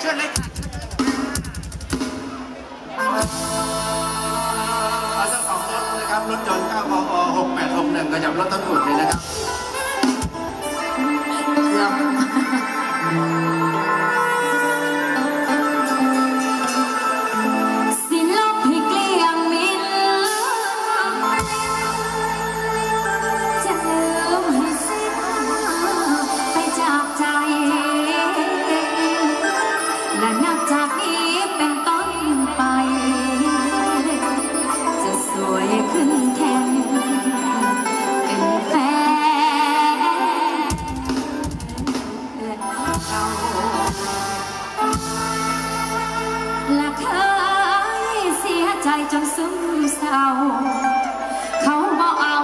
เชิญเลยค่ะขอเจ้าของรถนะครับรถยนต์9พอ6861กระจับรถทั้งหมดเลยนะครับ เกือบ ใจจนซึมเศร้า เขาบอกเอา